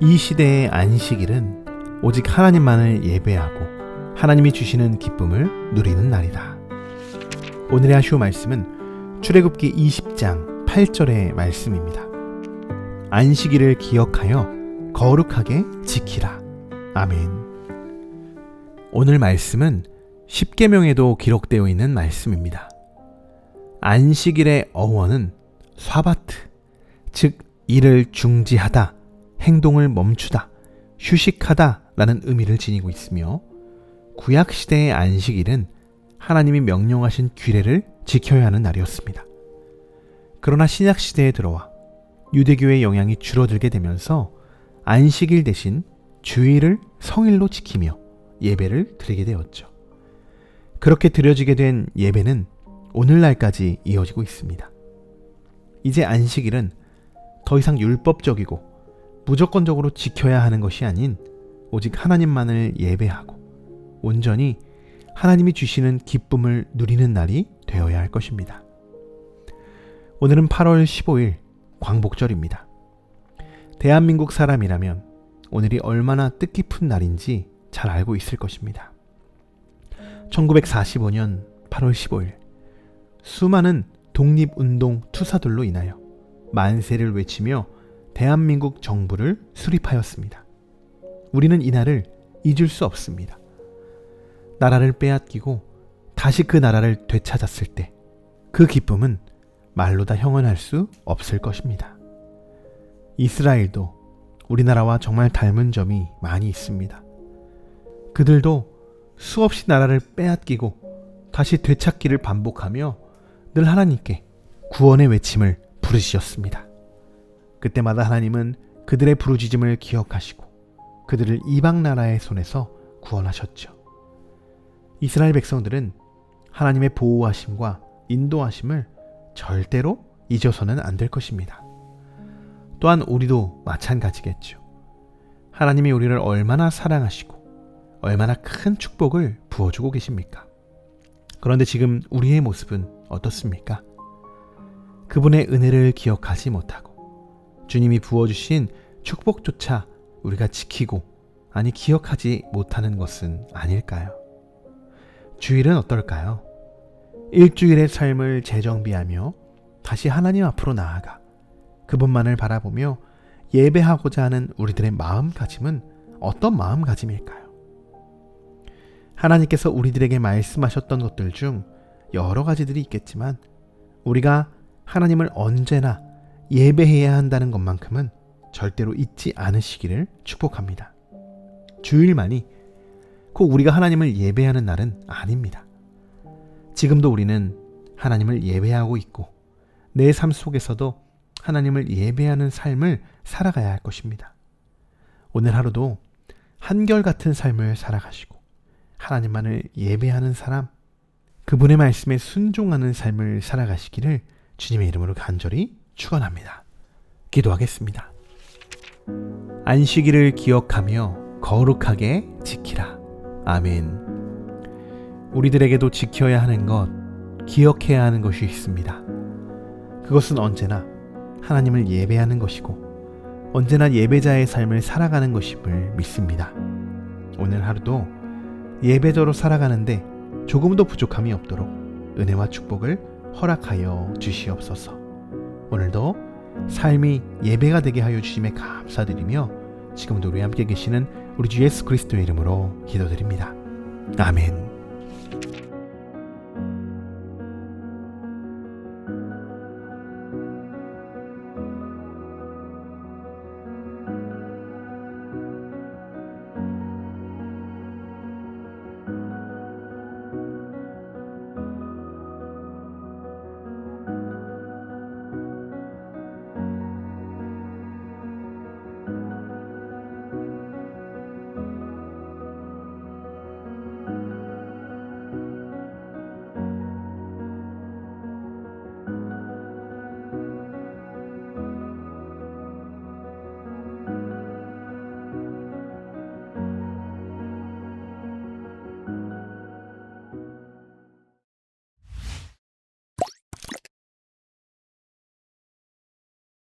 이 시대의 안식일은 오직 하나님만을 예배하고 하나님이 주시는 기쁨을 누리는 날이다. 오늘의 하쇼 말씀은 출애굽기 20장 8절의 말씀입니다. 안식일을 기억하여 거룩하게 지키라. 아멘. 오늘 말씀은 십계명에도 기록되어 있는 말씀입니다. 안식일의 어원은 샤바트, 즉 일을 중지하다, 행동을 멈추다, 휴식하다 라는 의미를 지니고 있으며 구약 시대의 안식일은 하나님이 명령하신 규례를 지켜야 하는 날이었습니다. 그러나 신약 시대에 들어와 유대교의 영향이 줄어들게 되면서 안식일 대신 주일을 성일로 지키며 예배를 드리게 되었죠. 그렇게 드려지게 된 예배는 오늘날까지 이어지고 있습니다. 이제 안식일은 더 이상 율법적이고 무조건적으로 지켜야 하는 것이 아닌 오직 하나님만을 예배하고 온전히 하나님이 주시는 기쁨을 누리는 날이 되어야 할 것입니다. 오늘은 8월 15일 광복절입니다. 대한민국 사람이라면 오늘이 얼마나 뜻깊은 날인지 잘 알고 있을 것입니다. 1945년 8월 15일 수많은 독립운동 투사들로 인하여 만세를 외치며 대한민국 정부를 수립하였습니다. 우리는 이날을 잊을 수 없습니다. 나라를 빼앗기고 다시 그 나라를 되찾았을 때 그 기쁨은 말로 다 형언할 수 없을 것입니다. 이스라엘도 우리나라와 정말 닮은 점이 많이 있습니다. 그들도 수없이 나라를 빼앗기고 다시 되찾기를 반복하며 늘 하나님께 구원의 외침을 부르시었습니다. 그때마다 하나님은 그들의 부르짖음을 기억하시고 그들을 이방 나라의 손에서 구원하셨죠. 이스라엘 백성들은 하나님의 보호하심과 인도하심을 절대로 잊어서는 안 될 것입니다. 또한 우리도 마찬가지겠죠. 하나님이 우리를 얼마나 사랑하시고 얼마나 큰 축복을 부어주고 계십니까? 그런데 지금 우리의 모습은 어떻습니까? 그분의 은혜를 기억하지 못하고 주님이 부어주신 축복조차 우리가 지키고 아니 기억하지 못하는 것은 아닐까요? 주일은 어떨까요? 일주일의 삶을 재정비하며 다시 하나님 앞으로 나아가 그분만을 바라보며 예배하고자 하는 우리들의 마음가짐은 어떤 마음가짐일까요? 하나님께서 우리들에게 말씀하셨던 것들 중 여러 가지들이 있겠지만 우리가 하나님을 언제나 예배해야 한다는 것만큼은 절대로 잊지 않으시기를 축복합니다. 주일만이 꼭 우리가 하나님을 예배하는 날은 아닙니다. 지금도 우리는 하나님을 예배하고 있고 내 삶 속에서도 하나님을 예배하는 삶을 살아가야 할 것입니다. 오늘 하루도 한결같은 삶을 살아가시고 하나님만을 예배하는 사람, 그분의 말씀에 순종하는 삶을 살아가시기를 주님의 이름으로 간절히 축원합니다. 기도하겠습니다. 안식일을 기억하며 거룩하게 지키라. 아멘. 우리들에게도 지켜야 하는 것, 기억해야 하는 것이 있습니다. 그것은 언제나 하나님을 예배하는 것이고, 언제나 예배자의 삶을 살아가는 것임을 믿습니다. 오늘 하루도 예배자로 살아가는데 조금도 부족함이 없도록 은혜와 축복을 허락하여 주시옵소서. 오늘도 삶이 예배가 되게 하여 주심에 감사드리며 지금도 우리 함께 계시는 우리 주 예수 그리스도의 이름으로 기도드립니다. 아멘.